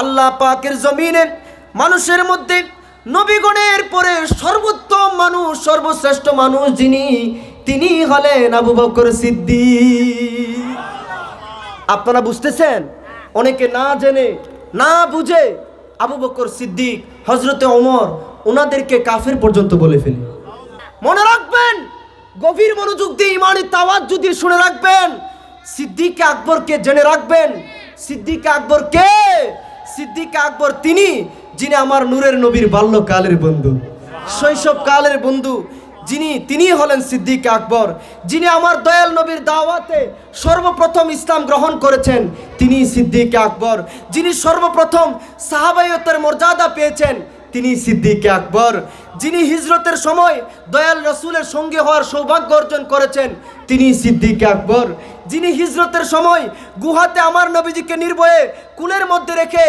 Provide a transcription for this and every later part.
আল্লাহ পাকের জমিনে মানুষের মধ্যে নবীগণের পরে সর্বোত্তম মানুষ, সর্বশ্রেষ্ঠ মানুষ যিনি, তিনি হলেন আবু বকর সিদ্দিক। আপনারা বুঝতেছেন? অনেকে না জেনে, না বুঝে আবু বকর সিদ্দিক হজরতে ওমর ওনাদেরকে কাফের পর্যন্ত বলে ফেলি। মনে রাখবেন, গভীর মনোযোগ দিয়ে ইমানের তাওয়াজ যদি শুনে রাখবেন। সিদ্দিক আকবরকে জেনে রাখবেন। সিদ্দিক আকবর কে? সিদ্দিক আকবর তিনি, যিনি আমার নূরের নবীর বাল্যকালের বন্ধু। শৈশবকালের বন্ধু। যিনি তিনি হলেন সিদ্দিক আকবর। যিনি আমার দয়াল নবীর দাওয়াতে সর্বপ্রথম ইসলাম গ্রহণ করেছেন, তিনি সিদ্দিক আকবর। যিনি সর্বপ্রথম সাহাবায়তের মর্যাদা পেয়েছেন, তিনি সিদ্দিক আকবর। যিনি হিজরতের সময় দয়াল রসুলের সঙ্গে হওয়ার সৌভাগ্য অর্জন করেছেন, তিনি সিদ্দিক আকবর। যিনি হিজরতের সময় গুহাতে আমার নবীজিকে নির্ভয়ে কুলের মধ্যে রেখে,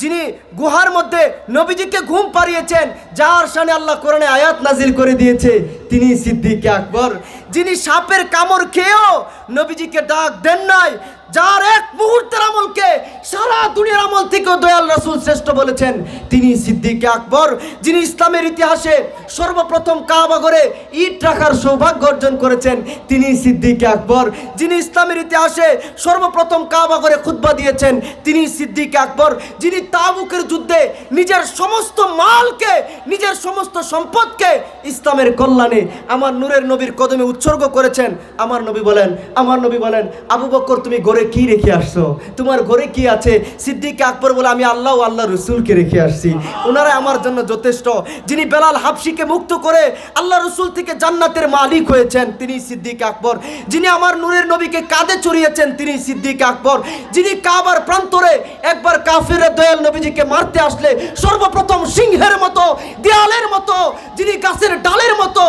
যিনি গুহার মধ্যে নবীজিকে ঘুম পাড়িয়েছেন, যার সানে আল্লাহ কোরআনে আয়াত নাজিল করে দিয়েছে, তিনি সিদ্দিক আকবর। যিনি সাপের কামড় খেয়েও নবীজিকে ডাক দেন নাই, যার এক মুহূর্তের আমলকে সারা দুনিয়ার আমল থেকেও দয়াল রাসূল শ্রেষ্ঠ বলেছেন, তিনি সিদ্দিক আকবর, যিনি ইসলামের ইতিহাসে সর্বপ্রথম কাবাগরে ইট রাখার সৌভাগ্য অর্জন করেছেন, তিনি সিদ্দিক আকবর, যিনি ইসলামের ইতিহাসে সর্বপ্রথম কাবাগরে খুতবা দিয়েছেন, তিনি সিদ্দিক আকবর, যিনি তাবুকের যুদ্ধে নিজের সমস্ত মালকে, নিজের সমস্ত সম্পদকে ইসলামের কল্যাণে আমার নূরের নবীর কদমে উৎসর্গ করেছেন। আমার নবী বলেন, আমার নবী বলেন, আবু বক্কর, তুমি ঘরে কি রেখে আসছো? তোমার ঘরে কি আছে? সিদ্দিক আকবর বলে, আমি আল্লাহ আল্লাহ রসুলকে রেখে আসছি। ওনারা আমার জন্য যথেষ্ট। যিনি বেলাল হাফসিকে মুক্ত করে আল্লাহ রসুল থেকে জান্নাতের মালিক হয়েছেন, তিনি সিদ্দিক আকবর। যিনি আমার নূরের নবীকে কাঁধে চড়িয়েছেন, তিনি সিদ্দিক আকবর। যিনি কাবার প্রান্তরে একবার কাফির দয়াল নবীজিকে মারতে আসলে, সর্বপ্রথম সিংহের মতো, দেয়ালের মতো, যিনি গাছের ডালের মতো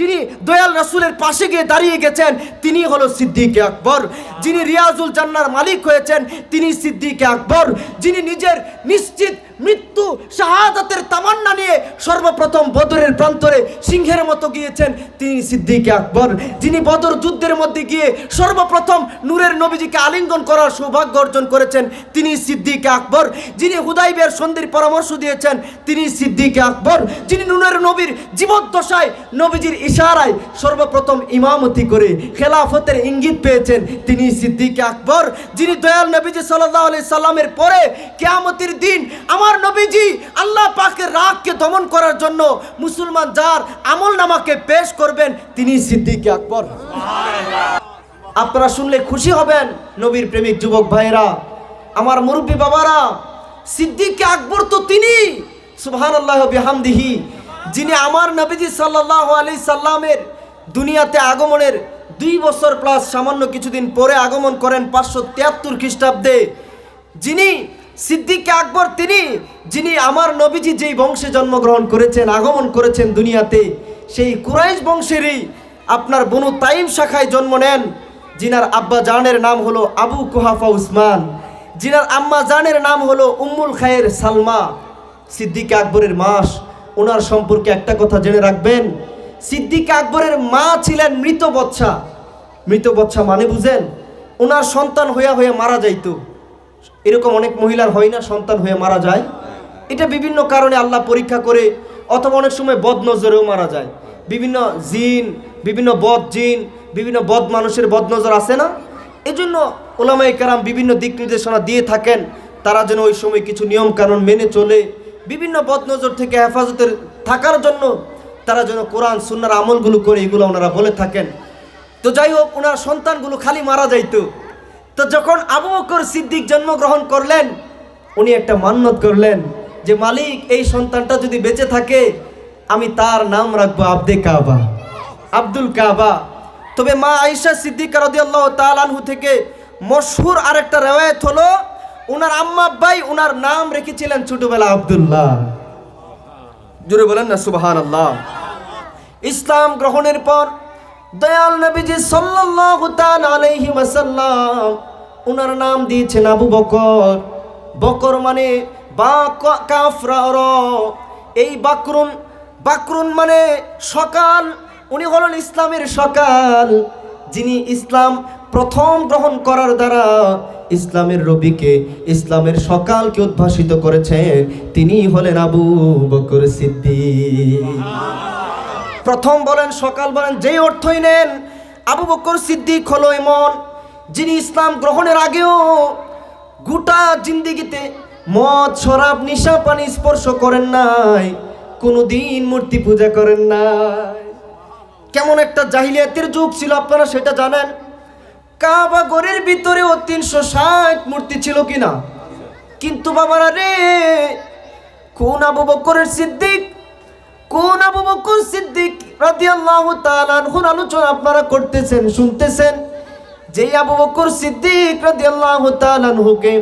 যিনি দয়াল রাসুলের পাশে গিয়ে দাঁড়িয়ে গেছেন, তিনি হলো সিদ্দিক আকবর। যিনি রিয়াজুল জান্নার মালিক হয়েছেন, তিনি সিদ্দিক আকবর। যিনি নিজের নিশ্চিত মৃত্যু, শাহাদাতের তামান্না নিয়ে সর্বপ্রথম বদরের প্রান্তরে সিংহের মতো গিয়েছেন তিনি সিদ্দিক আকবর। যিনি বদর যুদ্ধের মধ্যে গিয়ে সর্বপ্রথম নূরের নবীজিকে আলিঙ্গন করার সৌভাগ্য অর্জন করেছেন তিনি সিদ্দিক আকবর। যিনি হুদাইবের সন্ধির পরামর্শ দিয়েছেন তিনি সিদ্দিক আকবর। যিনি নূরের নবীর জীবদ্দশায় নবীজির ইশারায় সর্বপ্রথম ইমামতি করে খেলাফতের ইঙ্গিত পেয়েছেন তিনি সিদ্দিক আকবর। যিনি দয়াল নবীজি সাল্লাহ আলি সাল্লামের পরে কেয়ামতির দিন আমার নবীজি আল্লাহ পাকের রাগকে দমন করার জন্য মুসলমান যার আমল নামাকে পেশ করবেন, তিনি সিদ্দিক আকবর। আপনারা শুনলে খুশি হবেন, নবীর প্রেমিক যুবক ভাইরা আমার মুরব্বী বাবারা, সিদ্দিক আকবর তো তিনি। সুবহান আল্লাহ বিহামদিহি, যিনি আমার নবীজি সাল্লাহ আলি সাল্লামের দুনিয়াতে আগমনের দুই বছর প্লাস সামান্য কিছুদিন পরে আগমন করেন পাঁচশো তিয়াত্তর খ্রিস্টাব্দে, যিনি সিদ্দিক আকবর তিনি, যিনি আমার নবীজি যেই বংশে জন্মগ্রহণ করেছেন, আগমন করেছেন দুনিয়াতে, সেই কুরাইশ বংশেরই আপনার বনু তাইম শাখায় জন্ম নেন জিনার আব্বা জানের নাম হলো আবু কুহাফা উসমান জিনার আম্মা জানের নাম হলো উম্মুল খায়ের সালমা। সিদ্দিক আকবরের মাস ওনার সম্পর্কে একটা কথা জেনে রাখবেন, সিদ্দিক আকবরের মা ছিলেন মৃত বচ্চা। মৃত বচ্চা মানে বুঝেন, ওনার সন্তান হইয়া হইয়া মারা যাইতো। এরকম অনেক মহিলার হয় না, সন্তান হয়ে মারা যায়। এটা বিভিন্ন কারণে আল্লাহ পরীক্ষা করে, অথবা অনেক সময় বদ নজরেও মারা যায়। বিভিন্ন জিন, বিভিন্ন বদ জিন বিভিন্ন বদ মানুষের বদ নজর আছে না? এজন্য ওলামাই কারাম বিভিন্ন দিক নির্দেশনা দিয়ে থাকেন। তারা যেন ওই সময় কিছু নিয়ম কানুন মেনে চলে। বিভিন্ন বদ নজর থেকে হেফাজতের থাকার জন্য তারা যেন কোরআন, সুন্নার আমলগুলো করে, এগুলো ওনারা বলে থাকেন। তো যাই হোক, ওনার সন্তানগুলো খালি মারা যাইতো। তো যখন আবু বকর সিদ্দিক জন্মগ্রহণ করলেন, উনি একটা মান্যত করলেন যে, মালিক, এই সন্তানটা যদি বেঁচে থাকে, আমি তার নাম রাখব আব্দে কাবা, আব্দুল কাবা। তবে মা আয়েশা সিদ্দিক রাদিয়াল্লাহু তাআলা আনহু থেকে মশহুর আরেকটা রেওয়ায়েত হলো ওনার আম্মা আব্বাই ওনার নাম রেখেছিলেন ছোটবেলা আব্দুল্লাহ। জোরে বলেন না সুবাহান আল্লাহ ইসলাম গ্রহণের পর দয়াল নবীজি সাল্লাল্লাহু তাআলা আলাইহি ওয়াসাল্লাম ওনার নাম দিয়েছেন আবু বকর। বকর মানে এই বাকরুন বাকরুন মানে সকাল। উনি হলেন ইসলামের সকাল। যিনি ইসলাম প্রথম গ্রহণ করার দ্বারা ইসলামের রবিকে, ইসলামের সকালকে উদ্ভাসিত করেছেন, তিনি হলেন আবু বকর সিদ্দিক। প্রথম বলেন সকাল বলেন, যেই অর্থই নেন, আবু বকর সিদ্দিক হলো এমন যিনি ইসলাম গ্রহণের আগেও গোটা জিন্দিগিতে মদ, শরাব, নিশা, পানি স্পর্শ করেন নাই, কোনোদিন মূর্তি পূজা করেন নাই। কেমন একটা জাহিলিয়াতের যুগ ছিল, আপনারা সেটা জানেন? কাবা গড়ের ভিতরেও তিনশো ষাট মূর্তি ছিল কিনা? কিন্তু বাবারা রে, কোন আবু বকরের সিদ্দিক, কোন আবু বকর সিদ্দিক রাদিয়াল্লাহু তাআলা আনহুর আলোচনা আপনারা করতেছেন, শুনতেছেন? যেই আবু বকর সিদ্দিক রাদিয়াল্লাহু তাআলা আনহুকে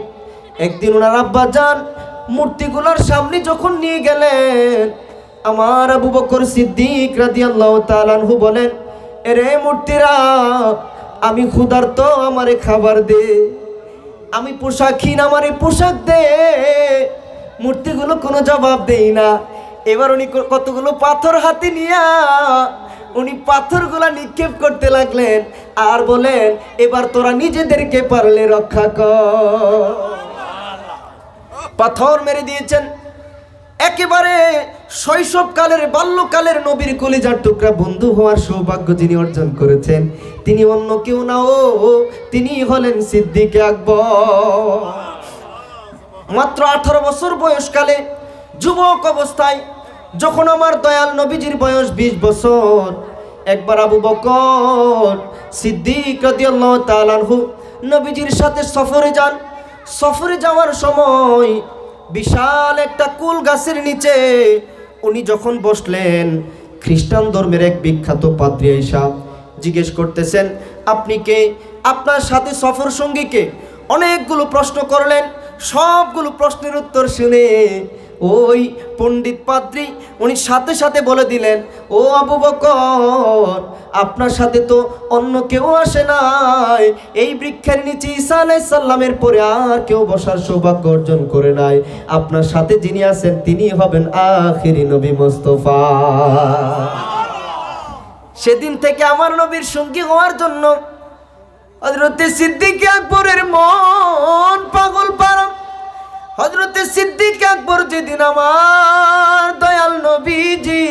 একদিন ওনার আব্বা যান, মূর্তিগুলোর সামনে যখন নিয়ে গেলেন, আমার আবু বকর সিদ্দিক রাদিয়াল্লাহু আনহু বলেন, এরে মূর্তিরা, আমি ক্ষুধার্ত, আমারে খাবার দে, আমি পোশাকহীন, আমারে পোশাক দে। মূর্তিগুলো কোনো জবাব দেই না। এবার উনি কতগুলো পাথর হাতে নিয়া উনি পাথরগুলা নিক্ষেপ করতে লাগলেন আর বলেন, এবার তোরা নিজেদেরকে পারলে রক্ষা কর। পাথর মেরে দিয়েছেন। একেবারে শৈশবকালের, বাল্যকালের নবীর কলিজার টুকরা বন্ধু হওয়ার সৌভাগ্য যিনি অর্জন করেছেন, তিনি অন্য কেউ না ও, তিনি হলেন সিদ্দিক আকবর। মাত্র আঠারো বছর বয়সকালে যুবক অবস্থায় যখন আমার দয়াল নবীজির বয়স বিশ বছর, একবার আবু বকর সিদ্দিক নবীজির সাথে সফরে যান। সফরে যাওয়ার সময় বিশাল একটা কুল গাছের নিচে উনি যখন বসলেন, খ্রিস্টান ধর্মের এক বিখ্যাত পাদ্রী আইসা জিজ্ঞেস করতেছেন, আপনি কে? আপনার সাথে সফর সঙ্গীকে অনেকগুলো প্রশ্ন করলেন। সবগুলো প্রশ্নের উত্তর শুনে ওই পণ্ডিত পাদ্রী, উনি সাথে সাথে বলে দিলেন, ও আবু বকর, আপনার সাথে তো অন্য কেউ আসে নাই। এই বৃক্ষের নিচে ঈসা আলাইসাল্লামের পরে আর কেউ বসার সৌভাগ্য অর্জন করে নাই। আপনার সাথে যিনি আছেন, তিনি হবেন আখিরি নবী মোস্তফা। সেদিন থেকে আমার নবীর সঙ্গী হওয়ার জন্য হজরতে সিদ্দিক আকবরের মন পাগল পারাম। হজরতে সিদ্দিক আকবর যেদিন আমার দয়াল নবীজি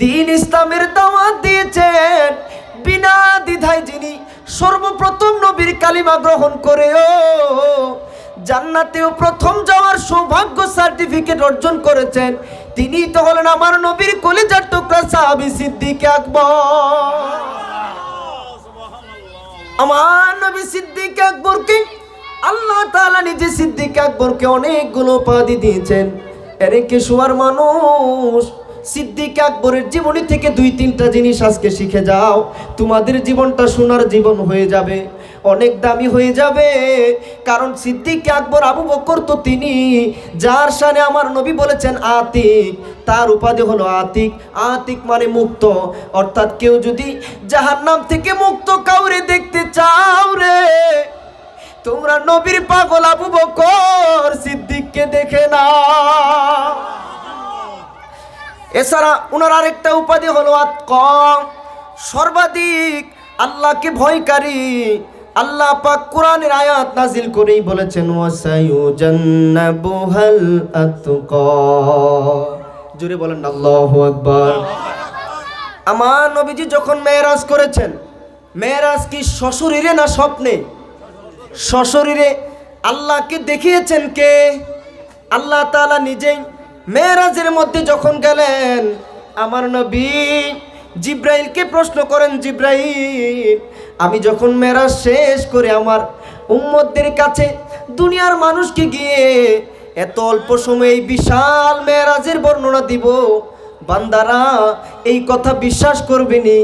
দিন ইসলামের দাওয়াত দিয়েছেন বিনা দ্বিধায় যিনি সর্বপ্রথম নবীর কালিমা গ্রহণ করেও জান্নাতেও প্রথম যাওয়ার সৌভাগ্য সার্টিফিকেট অর্জন করেছেন তিনি তো হলেন আমার নবীর কলেজার টুকরা সাহাবি সিদ্দিক আকবর। আমার নবী সিদ্দিক আকবরকে আল্লাহ তাআলা নিজে সিদ্দিক আকবরকে অনেকগুলো উপাধি দিয়েছেন। এরে কেশুয়ার মানুষ, সিদ্দিক আকবরের জীবনী থেকে দুই তিনটা জিনিস আজকে শিখে যাও। তোমাদের জীবনটা সোনার জীবন হয়ে যাবে, অনেক দামি হয়ে যাবে। কারণ সিদ্দিক আকবর আবু বকর তো তিনি, যার সানে আমার নবী বলেছেন আতিক, তার উপাধি হলো আতিক। আতিক মানে মুক্ত। অর্থাৎ কেউ যদি যাহার নাম থেকে মুক্ত কাউরে দেখতে চাও রে তোমরা নবীর পাগল আবু বকর সিদ্দিককে দেখে না এছাড়া ওনার আরেকটা উপাধি হলো আতকম। সর্বাধিক আল্লাহকে ভয়কারী, আল্লাহ পাক কোরআনের আয়াত নাজিল করেই বলেছেন, ওয়াসায়ুজান্নাবুহাল আতকা জোরে বলেন, আল্লাহু আকবার। আমার নবীজি যখন মেয়েরাজ করেছেন, মেয়েরাজ কি শ্বশুরিরে না স্বপ্নে? সশরীরে আল্লাহকে দেখিয়েছেন কে? আল্লাহ তাআলা নিজেই মেয়েরাজের মধ্যে যখন গেলেন, আমার নবী জিব্রাইলকে প্রশ্ন করেন, জিব্রাইল, আমি যখন মেয়েরাজ শেষ করে আমার উম্মতদের কাছে দুনিয়ার মানুষকে গিয়ে এত অল্প সময়ে বিশাল মেয়েরাজের বর্ণনা দিব বান্দারা, এই কথা বিশ্বাস করবেনি।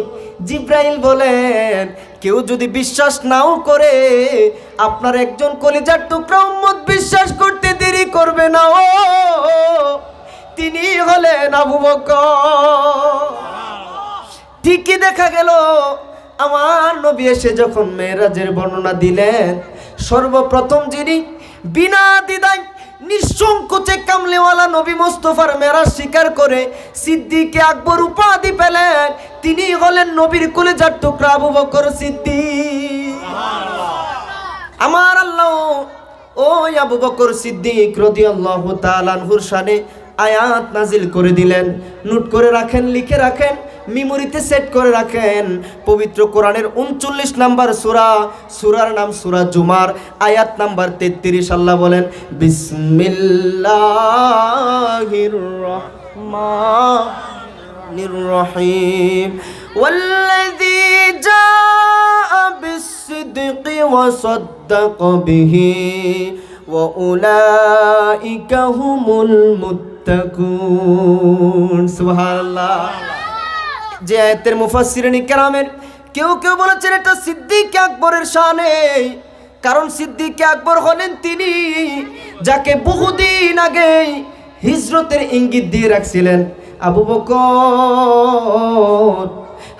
জিব্রাইল বলেন, কেউ যদি বিশ্বাস নাও করে, আপনার একজন কলিজার টুকরা উম্মত বিশ্বাস করতে দেরি করবে না, ও। তিনি হলেন আবু বকর। ঠিকই দেখা গেল, আমার নবী এসে যখন মেয়েরাজের বর্ণনা দিলেন, সর্বপ্রথম যিনি বিনা দ্বিধায় নিঃসংকোচে কামলেওয়ালা নবী মোস্তফার মেরা স্বীকার করে সিদ্দিকে আকবর উপাধি পেলেন। তিনি হলেন নবীর কলেজার টুকরা আবু বকর সিদ্দিক। আমার আল্লাহ, ও আবু বকর সিদ্দিক রদি আল্লাহ তালানহুর শানে আয়াত নাজিল করে দিলেন নোট করে রাখেন লিখে রাখেন মেমোরিতে সেট করে রাখেন পবিত্র কোরআনের উনচল্লিশ নাম্বার সুরা সুরার নাম সুরা জুমার আয়াত নাম্বার তেত্রিশ আল্লাহ বলেন বিসমিল্লাহির রহমানির রহিম والذي جاء بالصدق وصدق به وأولئك هم المتقون মুত্তাকুন, সুবহানাল্লাহ। যে আয়াতের মুফাসসিরিন কেরামের কেউ কেউ বলেছেন এটা সিদ্দিক আকবরের শানে। কারণ সিদ্দিক আকবর হলেন তিনি যাকে বহুদিন আগে হিজরতের ইঙ্গিত দিয়ে রাখছিলেন। আবু বকর,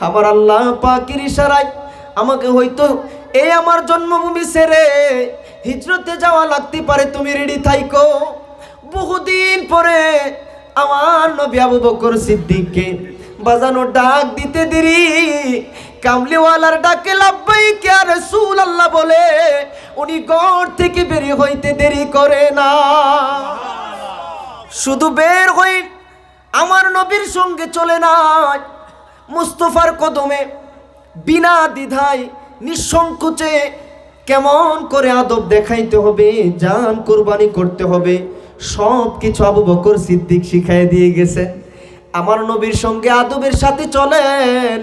আমার আল্লাহ পাকির ইশারায় আমাকে হয়তো এই আমার জন্মভূমি ছেড়ে হিজরতে যাওয়া লাগতে পারে, তুমি রেডি থাইকো। বহুদিন পরে আমার নবী আবু বকর সিদ্দিককে বাজানো ডাক দিতে দেরি। কামলিওয়ালার ডাকে লাভবাই কে আর সুল আল্লাহ বলে, উনি গড় থেকে বেরিয়ে হইতে দেরি করে না। শুধু বের হই, আমার নবীর সঙ্গে চলে নাই। মুস্তফার কদমে বিনা দ্বিধায়, নিঃসংকোচে কেমন করে আদব দেখাইতে হবে, জান কোরবানি করতে হবে। সব কিছু আবু বকর সিদ্দিক শিখাই দিয়ে গেছে। আমার নবীর সঙ্গে আদবের সাথে চলেন।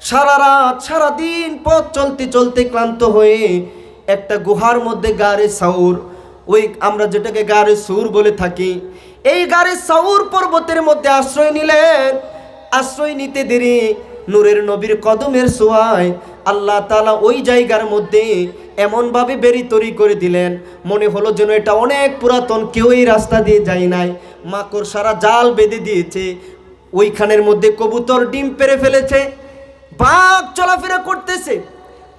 সারা রাত, সারা দিন পথ চলতে চলতে ক্লান্ত হয়ে একটা গুহার মধ্যে গাড়ে সাউর, ওই আমরা যেটাকে গাড়ে সুর বলে থাকি, এই গাড়ে সাউর পর্বতের মধ্যে আশ্রয় নিলেন। আশ্রয় নিতে দেরি নূরের নবীর কদমের সোয়ায় আল্লাহ তালা ওই জায়গার মধ্যে এমনভাবে বেরি তৈরি করে দিলেন। মনে হলো যেন এটা অনেক পুরাতন কেউ এই রাস্তা দিয়ে যায় নাই। মাকড় সারা জাল বেঁধে দিয়েছে। ওইখানের মধ্যে কবুতর ডিম পেরে ফেলেছে। বাঘ চলাফেরা করতেছে।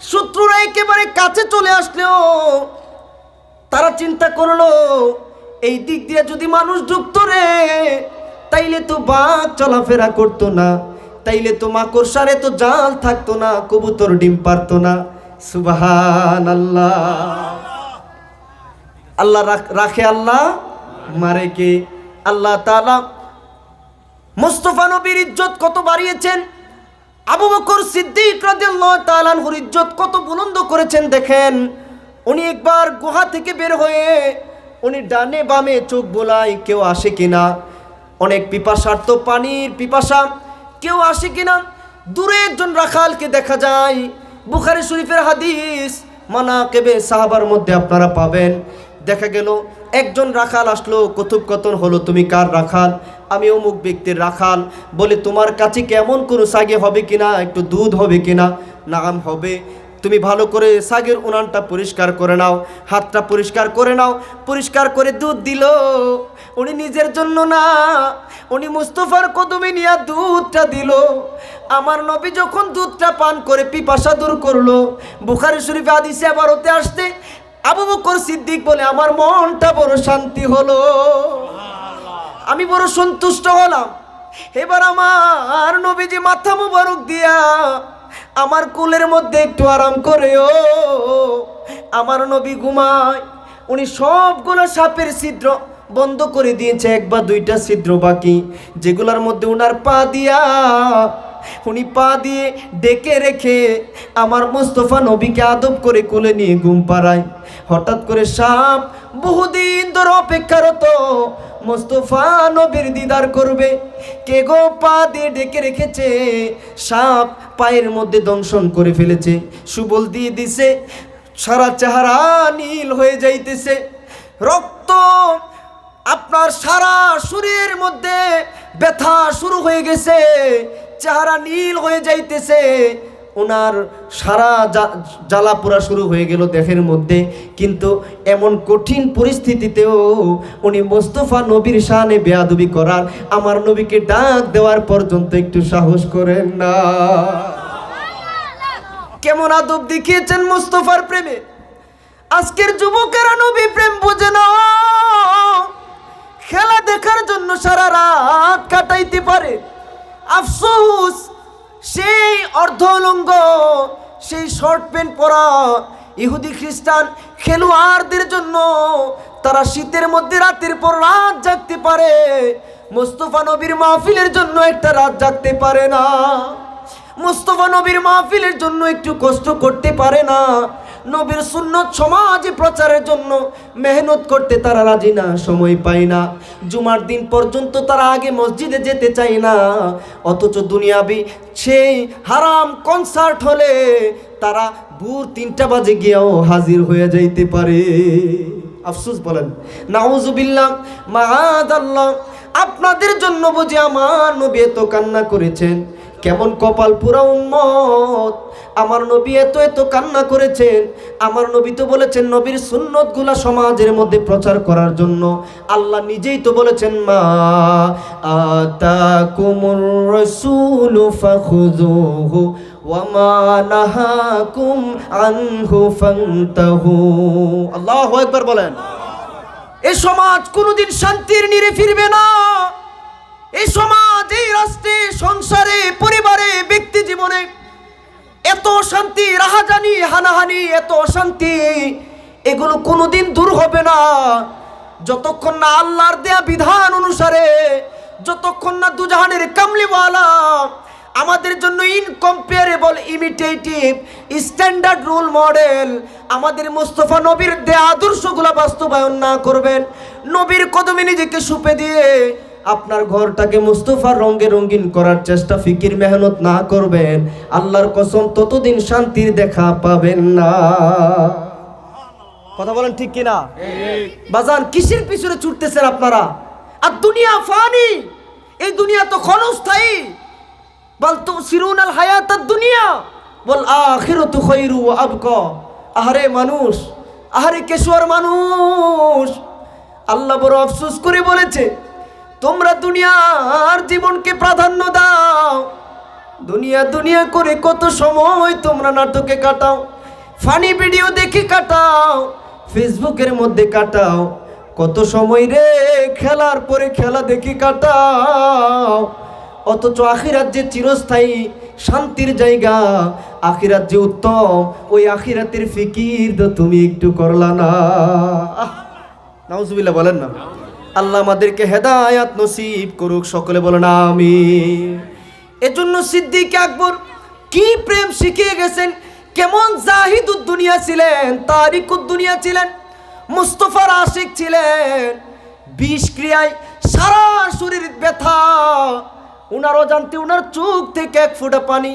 শত্রুরা একেবারে কাছে চলে আসলেও তারা চিন্তা করল, এই দিক দিয়ে যদি মানুষ ঢুকতো রে, তাইলে তো বাঘ চলাফেরা করতো না। তাইলে তো মাকড়সারে তো জাল থাকতো না, কবুতর ডিম পারতো না। সুবাহান আল্লাহ আল্লাহ রাখ- আল্লাহ, মারে কে? আল্লাহ তাআলা মুস্তফা নবীর ইজ্জত কত বাড়িয়েছেন? আবু বকর সিদ্দিক রাদিয়াল্লাহু তাআলা আনহুর ইজ্জত কত বুলন্দ করেছেন দেখেন। উনি একবার গুহা থেকে বের হয়ে উনি ডানে বামে চোখ বোলায় কেউ আসে কিনা। অনেক পিপাসার্থ পানির পিপাসা। কেউ আসে কিনা? দূরে একজন রাখালকে দেখা যায়। বুখারি শরীফের হাদিস মানা কেবে সাহাবার মধ্যে আপনারা পাবেন। দেখা গেল, একজন রাখাল আসলো কথোপকথন হলো, তুমি কার রাখাল? আমি অমুক ব্যক্তির রাখাল। বলে, তোমার কাছে কেমন কোনো সাগে হবে কিনা? একটু দুধ হবে কিনা? নাম হবে। তুমি ভালো করে সাগের উনানটা পরিষ্কার করে নাও। হাতটা পরিষ্কার করে নাও। পরিষ্কার করে দুধ দিল। উনি নিজের জন্য না উনি মুস্তফার কদমে নিয়ে দুধটা দিল। আমার নবী যখন দুধটা পান করে পিপাসা দূর করল বুখারি শরীফ আদিসে আবার হতে আসতে আবু বকর সিদ্দিক বলে আমার মনটা বড় শান্তি হলো। আমি বড় সন্তুষ্ট হলাম। এবার আমার নবীজি মাথা মুবারক দিয়া আমার কুলের মধ্যে একটু আরাম করে ও আমার নবী ঘুমায়। উনি সবগুলো সাপের ছিদ্র বন্ধ করে দিয়েছে এক বা দুইটা ছিদ্র বাকি, যেগুলোর মধ্যে উনার পা দিয়া, উনি পা দিয়ে ডেকে রেখে আমার মোস্তফা নবীকে আদব করে কোলে নিয়ে ঘুম পাড়ায়। হঠাৎ করে সাপ বহুদিন ধরে অপেক্ষারত, মোস্তফা নবীর দিদার করবে। কে গো পা দিয়ে ডেকে রেখেছে? সাপ পায়ের মধ্যে দংশন করে ফেলেছে, সুবল দিয়ে দিছে, সারা চেহারা নীল হয়ে যাইতেছে। রক্ত আপনার সারা শরীরের মধ্যে ব্যথা শুরু হয়ে গেছে, চেহারা নীল হয়ে যাইতেছে, ওনার সারা জ্বালা পোড়া শুরু হয়ে গেল দেহের মধ্যে। কিন্তু এমন কঠিন পরিস্থিতিতেও উনি মোস্তফা নবীর শানে বেয়াদবি করার, আমার নবীকে ডাক দেওয়ার পর্যন্ত একটু সাহস করেন না। কেমন আদব দেখিয়েছেন মোস্তফার প্রেমে? আজকের যুবকেরা নবী প্রেম অর্ধলঙ্গ সেই শর্ট প্যান্ট পরা ইহুদি খ্রিস্টান খেলোয়াড়দের জন্য তারা শীতের মধ্যে রাতের পর রাত জাগতে পারে। মোস্তফা নবীর মাহফিলের জন্য একটা রাত জাগতে পারে না। মোস্তফা নবীর মাহফিলের জন্য একটু কষ্ট করতে পারে না। নবীর সুন্নত সমাজে প্রচারের জন্য মেহনত করতে তারা রাজি না, সময় পায় না। জুমার দিন পর্যন্ত তারা আগে মসজিদে যেতে চায় না। অথচ দুনিয়াবি সেই হারাম কনসার্ট হলে তারা ভোর তিনটা বাজে গিয়েও হাজির হয়ে যাইতে পারে। আফসোস বলেন। নাউজুবিল্লাহ মাহাদাল্লাহ আপনাদের জন্য বুঝি আমার নবী এত কান্না করেছেন। কেমন কপাল পুরা উম্মত? আমার নবী এত এত কান্না করেছেন। আমার নবী তো বলেছেন, নবীর সুন্নতগুলা সমাজের মধ্যে প্রচার করার জন্য। আল্লাহ নিজেই তো বলেছেন, মা আতাকুমুর রাসূলু ফাখুযুহু ওয়া মা নাহাকুম আকবার বলেন। এই সমাজ কোনোদিন শান্তির নিরে ফিরবে না। এই সমাজ, এই রাষ্ট্রে, সংসারে, পরিবারে, ব্যক্তি জীবনে এত শান্তি, রাহাজানি, হানাহানি, এত অশান্তি, এগুলো কোনোদিন দূর হবে না। যতক্ষণ না আল্লাহর দেয়া বিধান অনুসারে, যতক্ষণ না দুজাহানের কামলিওয়ালা আমাদের জন্য incomparable imitative standard role model আমাদের মোস্তফা নবীর দেয়া আদর্শগুলো বাস্তবায়ন না করবেন, নবীর কদমে নিজেকে সুপে দিয়ে আপনার ঘরটাকে মুস্তফার রঙে রঙিন করার চেষ্টা ফিকির মেহনত না করবেন, আল্লাহর কসম ততদিন শান্তির দেখা পাবেন না। কথা বলেন ঠিক কিনা? বাজান, কিসের পিছনে ছুটতেছেন আপনারা? আর দুনিয়া ফানি, এই দুনিয়া তো ক্ষণস্থায়ী। বল তো সিরুন আল হায়াত দুনিয়া, বল আখিরত খৈরু আবক। আহারে মানুষ, আহারে কেশর মানুষ। আল্লাহ বড় আফসোস করে বলেছে তোমরা দুনিয়ার জীবনকে প্রাধান্য দাও। দুনিয়া দুনিয়া করে কত সময় তোমরা নাটকে কাটাও। ফানি ভিডিও দেখে কাটাও ফেসবুকের মধ্যে কাটাও। কত সময় রে খেলার পরে খেলা দেখে কাটাও। অথচ আখিরাত যে চিরস্থায়ী শান্তির জায়গা আখিরাত যে উত্তম ওই আখিরাতের ফিকির তো তুমি একটু করলা না। আহ, নাউজুবিল্লাহ বলেন না। আল্লাহ আমাদেরকে হেদায়াত নসিব করুক, সকলে বলেন আমি এজন্য সিদ্দিক আকবর কি প্রেম শিখিয়ে গেছেন? কেমন জাহিদুদ দুনিয়া ছিলেন, তারিকুদ দুনিয়া ছিলেন মুস্তফার আশিক ছিলেন, বিষ ক্রিয়ায় সারা শরীর ব্যথা উনার জানতে, উনার চোখ থেকে এক ফোঁটা পানি,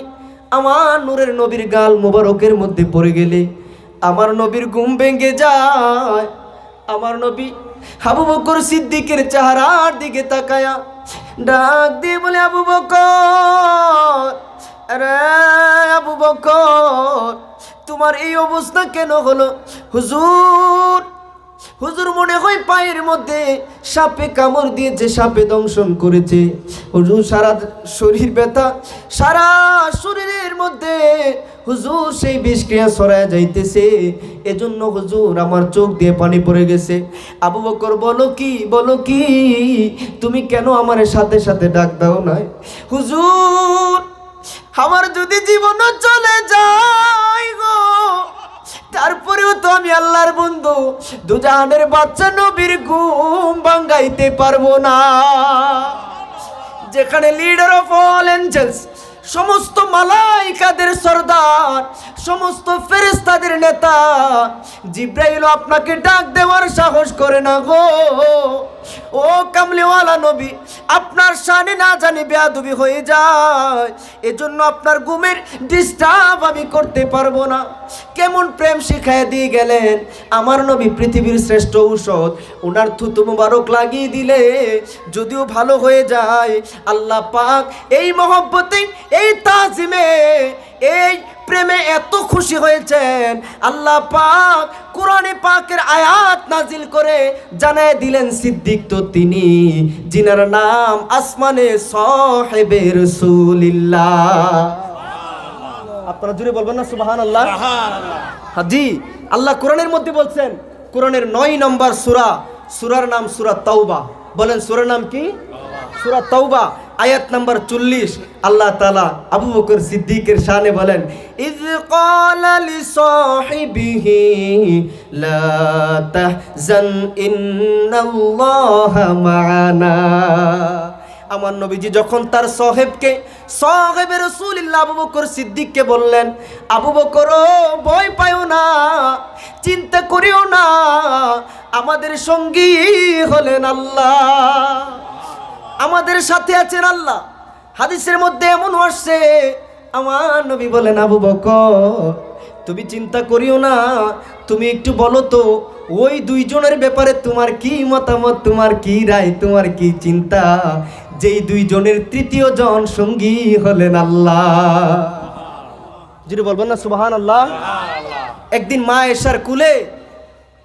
আমার নূরের নবীর গাল মোবারকের মধ্যে পড়ে গেলে, আমার নবীর ঘুম ভেঙে যায়, আমার নবী আবু বকর সিদ্দিকের চেহারার দিকে তাকায়া ডাক দিয়ে বলে, আবু বকর, আরে আবু বকর, তোমার এই অবস্থা কেন হলো? হুজুর হুজুর মনে হয় পায়ের মধ্যে সাপে কামড় দিয়েছে, সাপে দংশন করেছে। হুজুর, সারা শরীর ব্যথা, সারা শরীরের মধ্যে হুজুর সেই বিষক্রিয়া সরায় যাইতেছে। এজন্য হুজুর আমার চোখ দিয়ে পানি পড়ে গেছে। আবু বকর, বলো কি বলো কি, তুমি কেন আমার সাথে সাথে ডাক দাও নাই? হুজুর, আমার যদি জীবন চলে যায় গো তারপরেও তো আমি আল্লাহর বন্ধু। দুজাহানের বাচ্চা নবীর ঘুম ভাঙ্গাইতে পারব না। যেখানে লিডার অফ অল এঞ্জেলস সমস্ত মালাইকাদের সর্দার সমস্ত ফেরেস্তাদের নেতা জিব্রাইল আপনাকে ডাক দেওয়ার সাহস করে না গো। ও কামলিওয়ালা নবী, আপনার শানে না জানি বেয়াদুবি হয়ে যায়। এজন্য আপনার ঘুমের ডিস্টার্ব আমি করতে পারব না। কেমন প্রেম শিখায় দিয়ে গেলেন? আমার নবী পৃথিবীর শ্রেষ্ঠ ঔষধ ওনার থুতু মুবারক লাগিয়ে দিলে যদিও ভালো হয়ে যায়। আল্লাহ পাক এই মহব্বতে, এই তাজিমে, এই প্রেমে এত খুশি হয়েছেন। আল্লাহ পাক কোরআনে পাকের আয়াত নাজিল করে জানায় দিলেন সিদ্দিক তো তিনি জিনার নাম আসমানে সাহেবে রসুলিল্লাহ। আপনারা জুড়ে বলবেন না সুবাহান আল্লাহ জি আল্লাহ কোরআনের মধ্যে বলছেন কোরআনের নয় নম্বর সুরা সুরার নাম সুরা তৌবা বলেন সুরার নাম কি? সুরা তৌবা আয়াত নাম্বার চল্লিশ, আল্লাহ তালা আবু বকর সিদ্দিকের শানে বলেন আমার নবীজি যখন তার সাহেবকে সাহেবের রাসূলুল্লাহ আবু বকর সিদ্দিককে বললেন, আবু বকর ভয় পায়ো না, চিন্তা করিও না, আমাদের সঙ্গী হলেন আল্লাহ। আমাদের সাথে আছেন আল্লাহ। হাদিসের মধ্যে এমন আসছে, আমার নবী বলেন, আবু বকর, তুমি চিন্তা করিও না, তুমি একটু বলো তো, ওই দুইজনের ব্যাপারে তোমার কি মতামত, তোমার কি রায়, তোমার কি চিন্তা? যেই দুইজনের তৃতীয় জন সঙ্গী হলেন আল্লাহ। যদি বলবেন না সুবাহান আল্লাহ একদিন মা এসার কুলে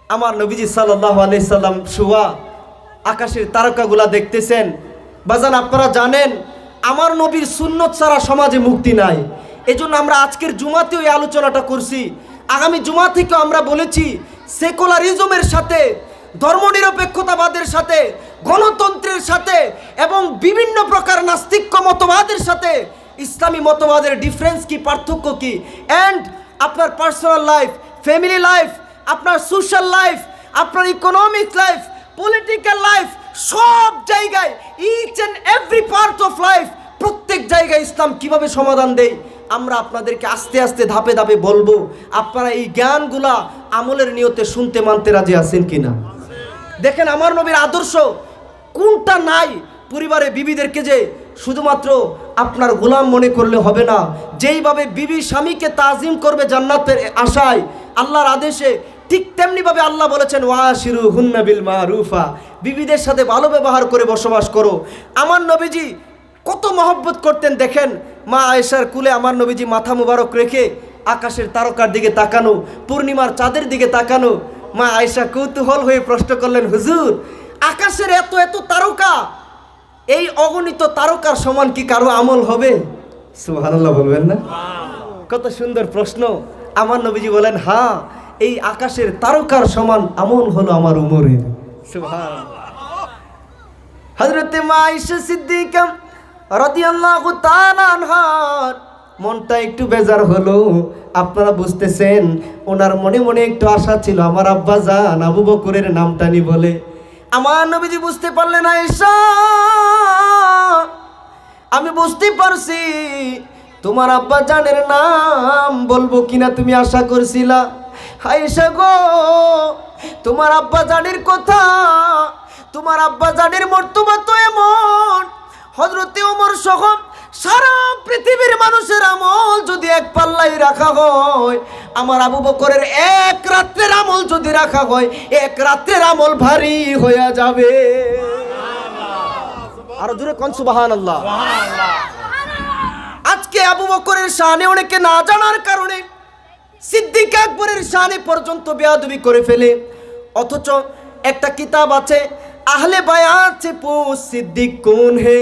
আমার নবীজি সাল্লাহ আলাইসাল্লাম শুয়া আকাশের তারকাগুলা দেখতেছেন। বাজান, আপনারা জানেন, আমার নবীর সুন্নত ছাড়া সমাজে মুক্তি নাই। এজন্য আমরা আজকের জুমাতেও এই আলোচনাটা করছি। আগামী জুমা থেকেও আমরা বলেছি, সেকুলারিজমের সাথে, ধর্মনিরপেক্ষতাবাদের সাথে, গণতন্ত্রের সাথে, এবং বিভিন্ন প্রকার নাস্তিক্য মতবাদের সাথে, ইসলামী মতবাদের ডিফারেন্স কি, পার্থক্য কি? অ্যান্ড আপনার পার্সোনাল লাইফ ফ্যামিলি লাইফ আপনার সোশ্যাল লাইফ আপনার ইকোনমিক লাইফ পলিটিক্যাল লাইফ সব জায়গায় each and every part of life প্রত্যেক জায়গায় ইসলাম কীভাবে সমাধান দেয়? আমরা আপনাদেরকে আস্তে আস্তে ধাপে ধাপে বলব, আপনারা এই জ্ঞানগুলা আমলের নিয়তে শুনতে মানতে রাজি আছেন কিনা? দেখেন আমার নবীর আদর্শ, কোনটা নাই? পরিবারে বিবিদেরকে যে শুধুমাত্র আপনার গোলাম মনে করলে হবে না, যেইভাবে বিবি স্বামীকে তাজিম করবে জান্নাতের আশায়, আল্লাহর আদেশে ঠিক তেমনিভাবে আল্লাহ বলেছেন ওয়াশিরু হুন্না বিল মারুফা বিবিদের সাথে ভালো ব্যবহার করে বসবাস করো। আমার নবীজি কত মহব্বত করতেন দেখেন মা আয়েশার কুলে আমার নবীজি মাথা মুবারক রেখে আকাশের তারকার দিকে তাকানো পূর্ণিমার চাঁদের দিকে তাকানো। মা আয়েশা কৌতূহল হয়ে প্রশ্ন করলেন হুজুর আকাশের এত এত তারকা এই অগণিত তারকার সমান কি কারও আমল হবে? সুবহানাল্লাহ বলবেন না? কত সুন্দর প্রশ্ন। আমার নবীজি বলেন হ্যাঁ এই আকাশের তারকার সমান আমল হলো আমার উমরের। হজরতে মাইশা সিদ্দিকা রাদিয়াল্লাহু তাআলা আনহার মনটা একটু বেজার হলো। আপনারা বুঝতেছেন ওনার মনে মনে একটু আশা ছিল আমার আব্বা জান আবু বকরের নামটা নি বলে। আমার নবীজি বুঝতে পারলেন আয়েশা আমি বুঝতে পারছি তোমার আব্বা জানের নাম বলব কিনা তুমি আশা করছিলা? আয়েশা গো তোমার আব্বা জানের কথা তোমার আব্বা জানের মর্তবা তো এমন। হজরতে ওমর সহ সারা পৃথিবীর মানুষের আমল যদি এক পাল্লাই রাখা হয় আমার আবু বকরের এক রাত্রের আমল যদি রাখা হয় এক রাত্রের আমল ভারী হয়ে যাবে। আরও দূরে কন সুবাহান আল্লাহ আজকে আবু বকরের শানে অনেকে না জানার কারণে সিদ্দিক আকবরের শানে পর্যন্ত বেয়াদবি করে ফেলে। অথচ একটা কিতাব আছে, আহলে বায়াত পো সিদ্দিক কোন হে?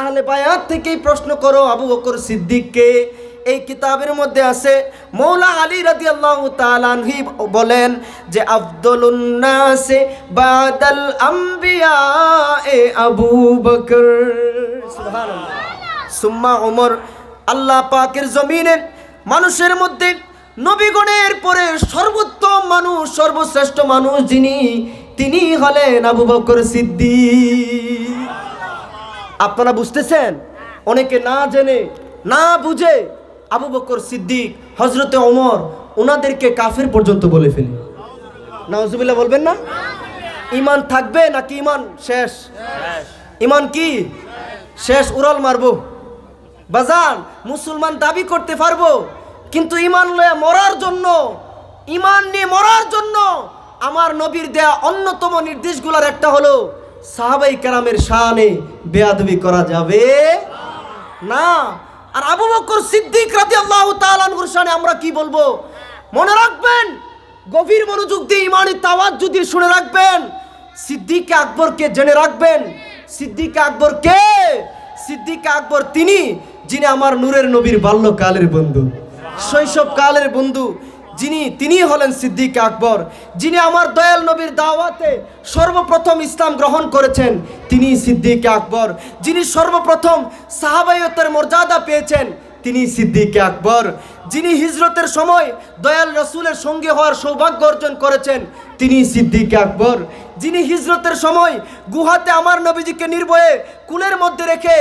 আহলে বায়াত থেকেই প্রশ্ন করো আবু বকর সিদ্দিককে। এই কিতাবের মধ্যে আছে, মৌলা আলী রাদি আল্লাহ তালানহি বলেন যে আব্দুলুন্নাসে বাদাল আম্বিয়া এ আবু বকর। সুম্মা ওমর আল্লাহ পাকের জমিনে মানুষের মধ্যে নবীগণের পরে সর্বোত্তম মানুষ, সর্বশ্রেষ্ঠ মানুষ যিনি, তিনি হলেন আবু বকর সিদ্দিক। আপনারা বুঝতেছেন? অনেকে না জেনে, না বুঝে আবু বকর সিদ্দিক হজরতে ওমর ওনাদেরকে কাফের পর্যন্ত বলে ফেলে। নাউজুবিল্লাহ বলবেন না? ইমান থাকবে নাকি ইমান শেষ? ইমান কি? শেষ, উড়াল মারবো। বাজান, মুসলমান দাবি করতে পারব? কিন্তু ইমান লয়ে মরার জন্য ইমান নিয়ে মরার জন্য আমার নবীর দেয়া অন্যতম নির্দেশগুলোর একটা হলো, সাহাবাই কেরামের শানে বেয়াদবি করা যাবে না। আর আবু বকর সিদ্দিক রাদিয়াল্লাহু তাআলা আনহুর শানে আমরা কি বলব? মনে রাখবেন, গভীর মনোযোগ দিয়ে ইমানের তাওয়াজ যদি শুনে রাখবেন, সিদ্দিক আকবরকে জেনে রাখবেন। সিদ্দিক আকবর কে? সিদ্দিক আকবর তিনি, যিনি আমার নূরের নবীর বাল্যকালের বন্ধু। শৈশব কালের বন্ধু, যিনি তিনি হলেন সিদ্দিক আকবর, যিনি আমার দয়াল নবীর দাওয়াতে সর্বপ্রথম ইসলাম গ্রহণ করেছেন, তিনি সিদ্দিক আকবর। যিনি সর্বপ্রথম সাহাবায়তের মর্যাদা পেয়েছেন, তিনি সিদ্দিক আকবর। যিনি হিজরতের সময় দয়াল রসুলের সঙ্গে হওয়ার সৌভাগ্য অর্জন করেছেন, তিনি সিদ্দিক আকবর। যিনি হিজরতের সময় গুহাতে আমার নবীজিকে নির্ভয়ে কুলের মধ্যে রেখে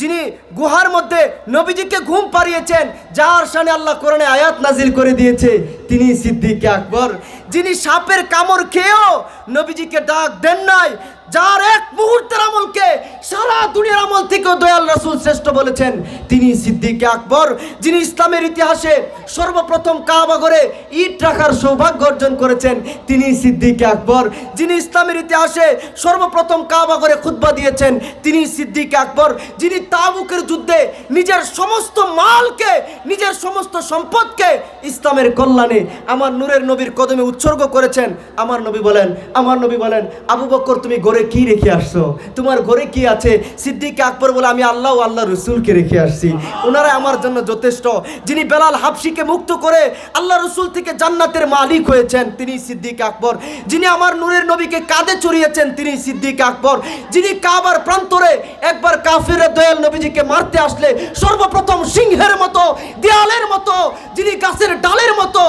যিনি গুহার মধ্যে নবীজিকে ঘুম পাড়িয়েছেন, যার সানে আল্লাহ কোরআনে আয়াত নাজিল করে দিয়েছে, তিনি সিদ্দিক আকবর। যিনি সাপের কামড় খেয়েও নবীজিকে ডাক দেন নাই যার এক মুহূর্তের আমলকে সারা দুনিয়ার আমল থেকেও দয়াল রাসূল শ্রেষ্ঠ বলেছেন, তিনি সিদ্দিক আকবর, যিনি ইসলামের ইতিহাসে সর্বপ্রথম কাবাগরে ইট রাখার সৌভাগ্য অর্জন করেছেন, তিনি সিদ্দিক আকবর, যিনি ইসলামের ইতিহাসে সর্বপ্রথম কাবাগরে খুতবা দিয়েছেন, তিনি সিদ্দিক আকবর, যিনি তাবুকের যুদ্ধে নিজের সমস্ত মালকে, নিজের সমস্ত সম্পদকে ইসলামের কল্যাণে আমার নূরের নবীর কদমে উৎসর্গ করেছেন। আমার নবী বলেন, আমার নবী বলেন, আবু বক্কর তুমি ঘরে কি রেখে আসছো? তোমার ঘরে কি আছে? সিদ্দিক আকবর বলে, আমি আল্লাহ আল্লাহ রসুলকে রেখে আসছি। ওনারা আমার জন্য যথেষ্ট। যিনি বেলাল হাফসিকে মুক্ত করে আল্লাহ রসুল থেকে জান্নাতের মালিক হয়েছেন, তিনি সিদ্দিক আকবর। যিনি আমার নূরের নবীকে কাঁধে চড়িয়েছেন, তিনি সিদ্দিক আকবর। যিনি কাবার প্রান্তরে একবার কাফির দয়াল নবীজিকে মারতে আসলে, সর্বপ্রথম সিংহের মতো, দেয়ালের মতো, যিনি গাছের ডালের মতো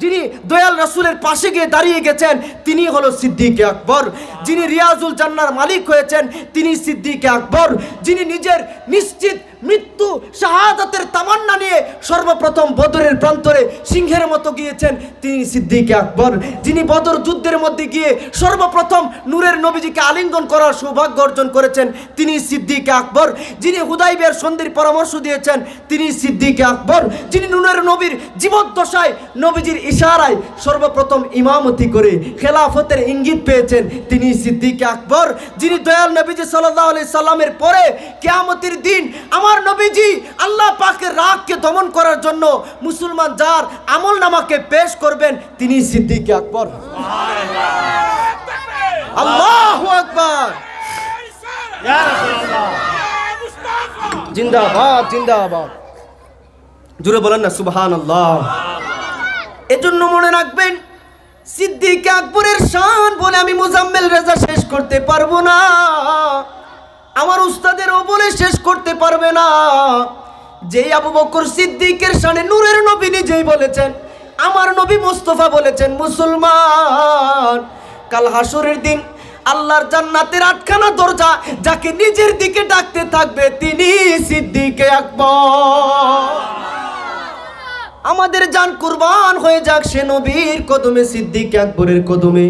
যিনি দয়াল রসুলের পাশে গিয়ে দাঁড়িয়ে গেছেন, তিনি হলো সিদ্দিক আকবর। যিনি রিয়াজুল জান্নার মালিক হয়েছেন, তিনি সিদ্দিক আকবর। যিনি নিজের নিশ্চিত মৃত্যু, শাহাদাতের তামান্না নিয়ে সর্বপ্রথম বদরের প্রান্তরে সিংহের মতো গিয়েছেন তিনি সিদ্দিক আকবর, যিনি বদর যুদ্ধের মধ্যে গিয়ে সর্বপ্রথম নূরের নবীজিকে আলিঙ্গন করার সৌভাগ্য অর্জন করেছেন তিনি সিদ্দিক আকবর, যিনি হুদাইবের সন্ধির পরামর্শ দিয়েছেন তিনি সিদ্দিক আকবর, যিনি নূরের নবীর জীবদ্দশায় নবীজির ইশারায় সর্বপ্রথম ইমামতি করে খেলাফতের ইঙ্গিত পেয়েছেন তিনি সিদ্দিক আকবর, যিনি দয়াল নবীজি সাল্লাহ আলি সাল্লামের পরে কেয়ামতির দিন আমার নবীজি আল্লাহ পাকের রাগকে দমন করার জন্য মুসলমান যার আমল নামাকে পেশ করবেন তিনি সিদ্দিক আকবর। আল্লাহ! আকবর। জিন্দাবাদ জিন্দাবাদ। জুড়ে বলেন না সুবহান আল্লাহ এজন্য মনে রাখবেন সিদ্দিক আকবরের শান বলে আমি মুজাম্মেল রেজা শেষ করতে পারব না। আমার উস্তাদেরও বলে শেষ করতে পারবে না। যেই আবু বকর সিদ্দিকের সানে নূরের নবী নিজেই বলেছেন, আমার নবী মুস্তফা বলেছেন, মুসলমান, কাল হাসরের দিন আল্লাহর জান্নাতের আটখানা দরজা যাকে নিজের দিকে ডাকতে থাকবে, তিনি সিদ্দিকে আকবর। আমাদের জান কুরবান হয়ে যাক সে নবীর কদমে, সিদ্দিক আকবরের কদমে।